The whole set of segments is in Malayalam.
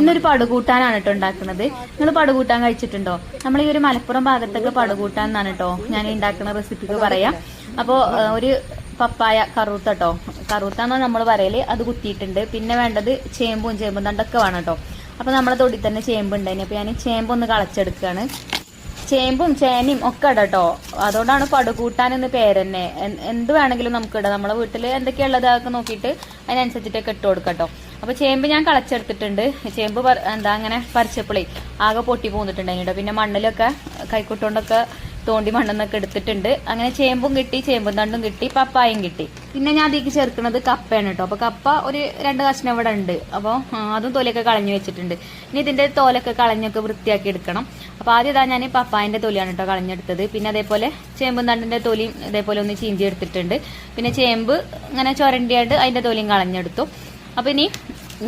ഇന്നൊരു പടുകൂട്ടാനാണ് കേട്ടോ ഉണ്ടാക്കുന്നത് നിങ്ങൾ പടുകൂട്ടാൻ കഴിച്ചിട്ടുണ്ടോ? നമ്മൾ ഈ ഒരു മലപ്പുറം ഭാഗത്തൊക്കെ പടുകൂട്ടാൻ എന്നാണ് കേട്ടോ ഞാൻ ഉണ്ടാക്കുന്ന റെസിപ്പിക്ക് പറയാം. അപ്പോൾ ഒരു പപ്പായ കറൂത്ത കേട്ടോ കറൂത്താന്നാണ് നമ്മൾ പറയൽ. അത് കുത്തിയിട്ടുണ്ട്. പിന്നെ വേണ്ടത് ചേമ്പും ചേമ്പും തണ്ടൊക്കെ വേണം കേട്ടോ അപ്പോൾ നമ്മളെ തൊടി തന്നെ ചേമ്പ് ഉണ്ടായിന്. അപ്പോൾ ഞാൻ ചേമ്പ് ഒന്ന് കളച്ചെടുക്കുകയാണ് ചേമ്പും ചേനയും ഒക്കെ ഇടാം കേട്ടോ അതുകൊണ്ടാണ് പടുകൂട്ടാൻ എന്ന് പേര് തന്നെ. എന്ത് വേണമെങ്കിലും നമുക്ക് ഇടാം. നമ്മളെ വീട്ടിൽ എന്തൊക്കെയുള്ളത് അതൊക്കെ നോക്കിയിട്ട് അതിനനുസരിച്ചിട്ടൊക്കെ ഇട്ട് കൊടുക്കാം കേട്ടോ. അപ്പൊ ചേമ്പ് ഞാൻ കളച്ചെടുത്തിട്ടുണ്ട്. ചേമ്പ് എന്താ അങ്ങനെ പറിച്ചപ്പോഴേ ആകെ പൊട്ടി പോന്നിട്ടുണ്ട് കേട്ടോ. പിന്നെ മണ്ണിലൊക്കെ കൈക്കുട്ടോണ്ടൊക്കെ തോണ്ടി മണ്ണെന്നൊക്കെ എടുത്തിട്ടുണ്ട്. അങ്ങനെ ചേമ്പും കിട്ടി ചേമ്പും തണ്ടും കിട്ടി പപ്പായും കിട്ടി. പിന്നെ ഞാൻ അതിലേക്ക് ചേർക്കുന്നത് കപ്പയാണ് കേട്ടോ. അപ്പൊ കപ്പ ഒരു രണ്ട് കഷ്ണം ഇവിടെ ഉണ്ട്. അപ്പോൾ അതും തൊലിയൊക്കെ കളഞ്ഞു വെച്ചിട്ടുണ്ട്. ഇനി ഇതിന്റെ തോലൊക്കെ കളഞ്ഞൊക്കെ വൃത്തിയാക്കി എടുക്കണം. അപ്പൊ ആദ്യം ഇതാ ഞാൻ പപ്പായന്റെ തൊലിയാണ് കേട്ടോ കളഞ്ഞെടുത്തത്. പിന്നെ അതേപോലെ ചേമ്പും തണ്ടിന്റെ തൊലിയും ഇതേപോലെ ഒന്ന് ചീഞ്ചി എടുത്തിട്ടുണ്ട് പിന്നെ ചേമ്പ് ഇങ്ങനെ ചുരണ്ടിയായിട്ട് അതിന്റെ തൊലിയും കളഞ്ഞെടുത്തു. അപ്പൊ ഇനി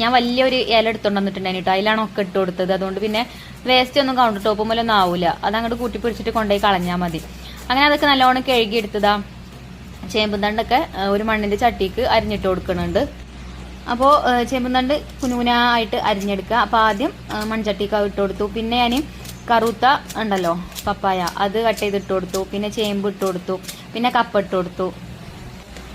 ഞാൻ വലിയൊരു ഇല എടുത്തോണ്ട് വന്നിട്ടുണ്ടായിരുന്നു കേട്ടോ അതിലാണ് ഒക്കെ ഇട്ട് കൊടുത്തത്. അതുകൊണ്ട് പിന്നെ വേസ്റ്റ് ഒന്നും കൗണ്ടർ ടോപ്പ് മൂലമൊന്നും ആവില്ല അത് അങ്ങോട്ട് കൂട്ടി പിടിച്ചിട്ട് കൊണ്ടുപോയി കളഞ്ഞാൽ മതി. അങ്ങനെ അതൊക്കെ നല്ലോണം കഴുകി എടുത്തതാ. ചേമ്പുന്തണ്ടൊക്കെ ഒരു മണ്ണിന്റെ ചട്ടിക്ക് അരിഞ്ഞിട്ട് കൊടുക്കുന്നുണ്ട് അപ്പോൾ ചേമ്പുന്തണ്ട് കുനുകുനായിട്ട് അരിഞ്ഞെടുക്കുക. അപ്പോൾ ആദ്യം മൺചട്ടിക്ക് ഇട്ട് കൊടുത്തു. പിന്നെ ഞാൻ കറുത്ത ഉണ്ടല്ലോ പപ്പായ. അത് കട്ട് ചെയ്ത് ഇട്ട് കൊടുത്തു. പിന്നെ ചേമ്പ് ഇട്ട് കൊടുത്തു. പിന്നെ കപ്പ ഇട്ട് കൊടുത്തു.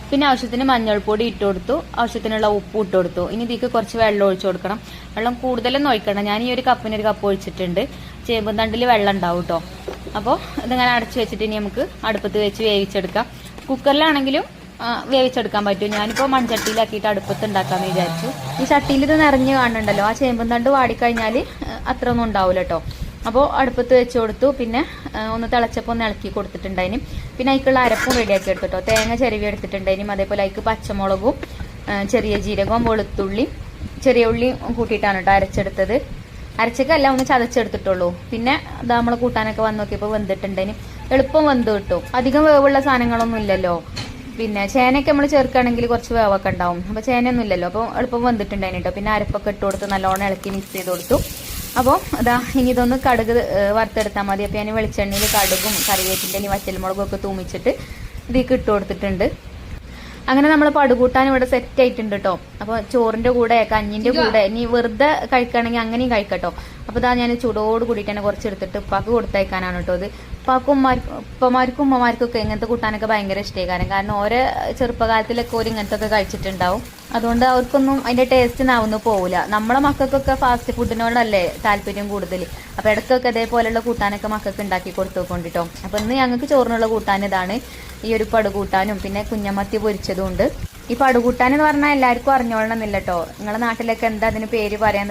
പിന്നെ ആവശ്യത്തിന് മഞ്ഞൾപ്പൊടി ഇട്ട് കൊടുത്തു. ആവശ്യത്തിനുള്ള ഉപ്പ് ഇട്ട് കൊടുത്തു. ഇനി ഇതിക്ക് കുറച്ച് വെള്ളം ഒഴിച്ചു കൊടുക്കണം. വെള്ളം കൂടുതലൊന്നും ഒഴിക്കണം ഞാൻ ഈ ഒരു കപ്പിന് ഒരു കപ്പ് ഒഴിച്ചിട്ടുണ്ട്. ചേമ്പും തണ്ടിൽ വെള്ളം ഉണ്ടാവും കേട്ടോ അപ്പോൾ ഇതിങ്ങനെ അടച്ചു വെച്ചിട്ട് ഇനി നമുക്ക് അടുപ്പത്ത് വെച്ച് വേവിച്ചെടുക്കാം. കുക്കറിലാണെങ്കിലും വേവിച്ചെടുക്കാൻ പറ്റും. ഞാനിപ്പോൾ മൺചട്ടിയിലാക്കിയിട്ട് അടുപ്പത്ത് ഉണ്ടാക്കാമെന്ന് വിചാരിച്ചു. ഈ ചട്ടിയിൽ ഇത് നിറഞ്ഞ് കാണുന്നുണ്ടല്ലോ. ആ ചേമ്പും തണ്ട് വാടിക്കഴിഞ്ഞാൽ അത്ര ഒന്നും ഉണ്ടാവില്ല കേട്ടോ അപ്പോൾ അടുപ്പത്ത് വെച്ച് കൊടുത്തു. പിന്നെ ഒന്ന് തിളച്ചപ്പോൾ ഒന്ന് ഇളക്കി കൊടുത്തിട്ടുണ്ടായിനും. പിന്നെ അതിക്കുള്ള അരപ്പും റെഡിയാക്കി എടുത്തിട്ടോ തേങ്ങ ചെരുവി എടുത്തിട്ടുണ്ടായിനും. അതേപോലെ അതിക്ക് പച്ചമുളകും ചെറിയ ജീരകവും വെളുത്തുള്ളി ചെറിയ ഉള്ളിയും കൂട്ടിയിട്ടാണ് കേട്ടോ അരച്ചെടുത്തത്. അരച്ചക്കല്ല ഒന്ന് ചതച്ചെടുത്തിട്ടുള്ളൂ. പിന്നെ ഇതാ നമ്മൾ കൂട്ടാനൊക്കെ വന്ന് നോക്കിയപ്പോൾ വെന്തിട്ടുണ്ടേനും എളുപ്പം വെന്ത് കിട്ടും. അധികം വേവുള്ള സാധനങ്ങളൊന്നും ഇല്ലല്ലോ. പിന്നെ ചേനയൊക്കെ നമ്മൾ ചേർക്കുകയാണെങ്കിൽ കുറച്ച് വേവൊക്കെ ഉണ്ടാവും. അപ്പോൾ ചേനയൊന്നും ഇല്ലല്ലോ. അപ്പോൾ എളുപ്പം വന്നിട്ടുണ്ടായിന് കേട്ടോ പിന്നെ അരപ്പൊക്കെ ഇട്ട് കൊടുത്ത് നല്ലോണം ഇളക്കി മിക്സ് ചെയ്ത് കൊടുത്തു. അപ്പോൾ അതാ ഇനി ഇതൊന്ന് കടുക് വറുത്തെടുത്താൽ മതി. അപ്പോൾ ഞാൻ വെളിച്ചെണ്ണയിൽ കടുകും കറിവേപ്പിന്റെ ഇനി വറ്റൽമുളകും ഒക്കെ തൂമിച്ചിട്ട് ഇതിലേക്ക് ഇട്ട് കൊടുത്തിട്ടുണ്ട്. അങ്ങനെ നമ്മൾ പടുകൂട്ടാൻ ഇവിടെ സെറ്റ് ആയിട്ടുണ്ട് കേട്ടോ അപ്പോൾ ചോറിന്റെ കൂടെ കഞ്ഞിന്റെ കൂടെ ഇനി വെറുതെ കഴിക്കുകയാണെങ്കിൽ അങ്ങനെയും കഴിക്കട്ടോ അപ്പോൾ ഇതാ ഞാൻ ചൂടോട് കൂടിയിട്ട് തന്നെ കുറച്ച് എടുത്തിട്ട് ഉപ്പാക്ക് കൊടുത്തയക്കാനാണ് കേട്ടോ അത് ഉപ്പാക്കും ഉപ്പമാർക്കും ഉമ്മമാർക്കും ഒക്കെ ഇങ്ങനത്തെ കൂട്ടാനൊക്കെ ഭയങ്കര ഇഷ്ടമായി കാരണം കാരണം ഓരോ ചെറുപ്പകാലത്തിലൊക്കെ ഒരു ഇങ്ങനത്തെ ഒക്കെ കഴിച്ചിട്ടുണ്ടാവും. അതുകൊണ്ട് അവർക്കൊന്നും അതിന്റെ ടേസ്റ്റ് ആവുന്നു പോവില്ല നമ്മളെ മക്കൾക്കൊക്കെ ഫാസ്റ്റ് ഫുഡിനോടല്ലേ താല്പര്യം കൂടുതൽ. അപ്പൊ ഇടയ്ക്കൊക്കെ അതേപോലെയുള്ള കൂട്ടാനൊക്കെ മക്കൾക്ക് ഉണ്ടാക്കി കൊടുത്തു കൊണ്ടിട്ടോ അപ്പൊ ഇന്ന് ഞങ്ങൾക്ക് ചോറിനുള്ള കൂട്ടാൻ ഇതാണ്. ഈ ഒരു പടുകൂട്ടാനും പിന്നെ കുഞ്ഞമത്തി പൊരിച്ചതും ഉണ്ട്. ഈ പടുകൂട്ടാൻ എന്ന് പറഞ്ഞാൽ എല്ലാവർക്കും അറിഞ്ഞോളണം എന്നില്ല കേട്ടോ നിങ്ങളുടെ നാട്ടിലൊക്കെ എന്താ അതിന് പേര് പറയാന്ന്